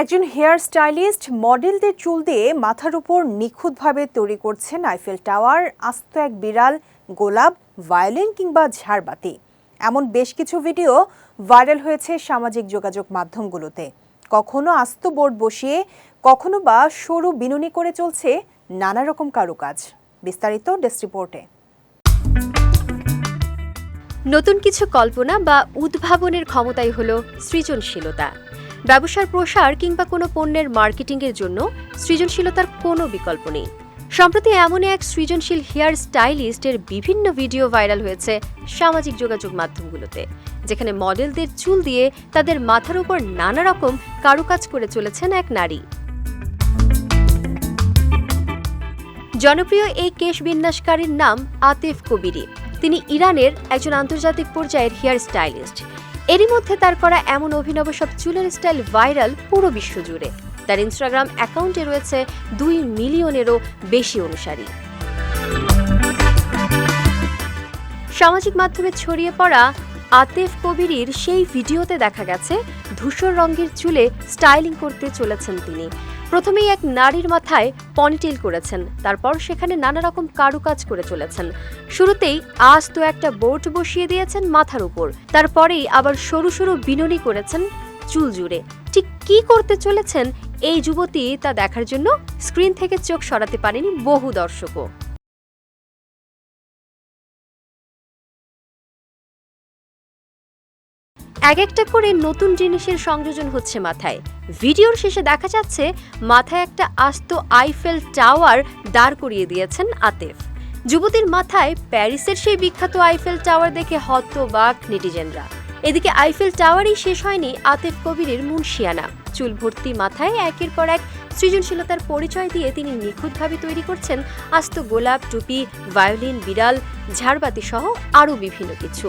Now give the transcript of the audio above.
একজন hair stylist মডেলদের চুল দিয়ে মাথার উপর নিখুঁতভাবে তৈরি করছেন আইফেল টাওয়ার, আস্ত এক বিড়াল, গোলাপ, ভায়োলিন কিংবা ঝাড়বাতি। এমন বেশ কিছু ভিডিও ভাইরাল হয়েছে সামাজিক যোগাযোগ মাধ্যমগুলোতে। কখনো আস্ত বোর্ড বসিয়ে, কখনো বা সরু বিনুনি করে চলছে নানা রকম কারুকাজ। বিস্তারিত ডেস্ক রিপোর্টে। নতুন কিছু কল্পনা বা উদ্ভাবনের ক্ষমতাই হল সৃজনশীলতা। ব্যবসার প্রসার কিংবা কোনো পণ্যের মার্কেটিংয়ের জন্য সৃজনশীলতার কোনো বিকল্প নেই। সম্প্রতি এমন এক সৃজনশীল হেয়ার স্টাইলিস্টের বিভিন্ন ভিডিও ভাইরাল হয়েছে সামাজিক যোগাযোগ মাধ্যমগুলোতে, যেখানে মডেলদের চুল দিয়ে তাদের মাথার উপর নানা রকম কারুকাজ করে চলেছেন এক নারী। জনপ্রিয় এই কেশ বিন্যাসকারীর নাম আতিফ কবিরি। তিনি ইরানের একজন আন্তর্জাতিক পর্যায়ের হেয়ার স্টাইলিস্ট। এরই মধ্যে তার করা এমন অভিনব সব চুলের স্টাইল ভাইরাল পুরো বিশ্ব জুড়ে। তার ইনস্টাগ্রাম অ্যাকাউন্টে রয়েছে দুই মিলিয়নেরও বেশি অনুসারী। সামাজিক মাধ্যমে ছড়িয়ে পড়া আতেফ কবিরির সেই ভিডিওতে দেখা গেছে ধূসর রঙের চুলে স্টাইলিং করতে চলেছেন তিনি। প্রথমেই এক নারীর মাথায় পনিটেল করেছেন, তারপর সেখানে নানা রকম কারুকাজ করে চলেছেন। শুরুতেই আজ তো একটা বোর্ড বসিয়ে দিয়েছেন মাথার উপর, তারপরেই আবার সরু সরু বিনুনি করেছেন চুল জুড়ে। ঠিক কি করতে চলেছেন এই যুবতী তা দেখার জন্য স্ক্রিন থেকে চোখ সরাতে পারেনি বহু দর্শকও। এক একটা করে নতুন জিনিসের সংযোজন হচ্ছে মাথায়। ভিডিওর শেষে দেখা যাচ্ছে, মাথায় একটা আস্ত আইফেল টাওয়ার দাঁড় করিয়ে দিয়েছেন আতেফ। যুবতীর মাথায় প্যারিসের সেই বিখ্যাত আইফেল টাওয়ার দেখে হতবাক নেটিজেনরা। এদিকে আইফেল টাওয়ারই শেষ হয়নি আতেফ কবিরের মুন্সিয়ানা। চুল ভর্তি মাথায় একের পর এক সৃজনশীলতার পরিচয় দিয়ে তিনি নিখুঁতভাবে তৈরি করছেন আস্ত গোলাপ টুপি, ভায়োলিন বিড়াল, ঝাড়বাতি সহ আরও বিভিন্ন কিছু।